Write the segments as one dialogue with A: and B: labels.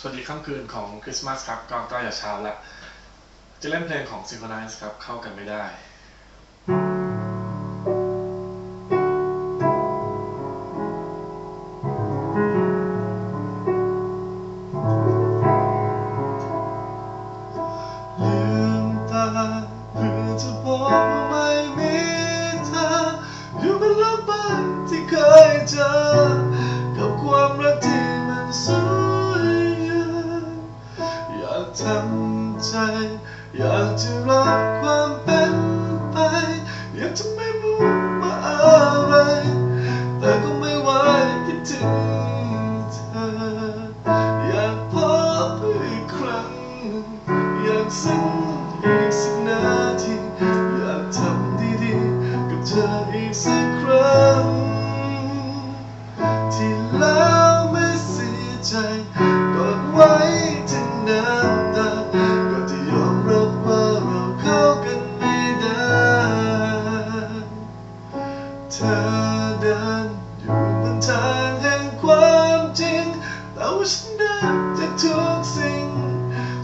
A: สวัสดีค่ำคืนของคริสต์มาสครับก็ใกล้จะเช้าละจะเล่นเพลงของ Synchronize ครับ เข้ากันไม่ได้
B: อยากจะรับความเป็นไปอยากจะไม่รู้ว่าอะไร แต่ก็ไม่ไหวคิดถึงเธอ อยากพบอีกครั้ง อยากซึ้งอีกสักนาทีอยากทำดีๆกับเธออีกสักครั้ง เธอเดินอยู่บนทางแห่งความจริงแต่ว่าฉันเดินจากทุกสิ่ง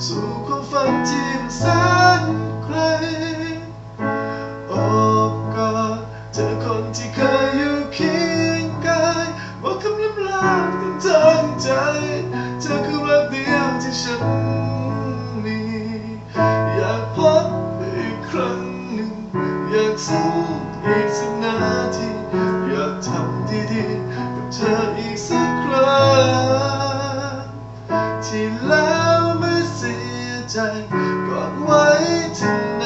B: สู่ความฝันที่มันแสนไกลโอบกอดเธอคนที่เคยอยู่เคียงกายบอกคำลำลาทั้งทางใจ เธอคือรักเดียวที่ฉัน อีกสักนาทีอยากทำดีๆกับเธออีกสักครั้งที่แล้วไม่เสียใจกอดไว้ที่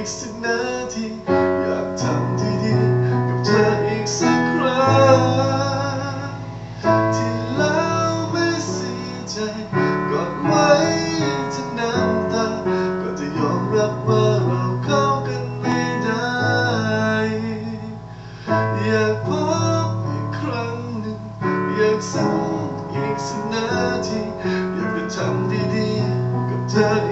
B: อีกสักนาทีอยากทำดีๆกับเธออีกสักครั้งที่แล้วไม่เสียใจกอดไว้ทั้งน้ำตาก็จะยอมรับว่าเราเข้ากันไม่ได้ อยากพบอีกครั้งหนึ่งอยากสักอีกสักนาทีอยากจะทำดีๆกับเธอ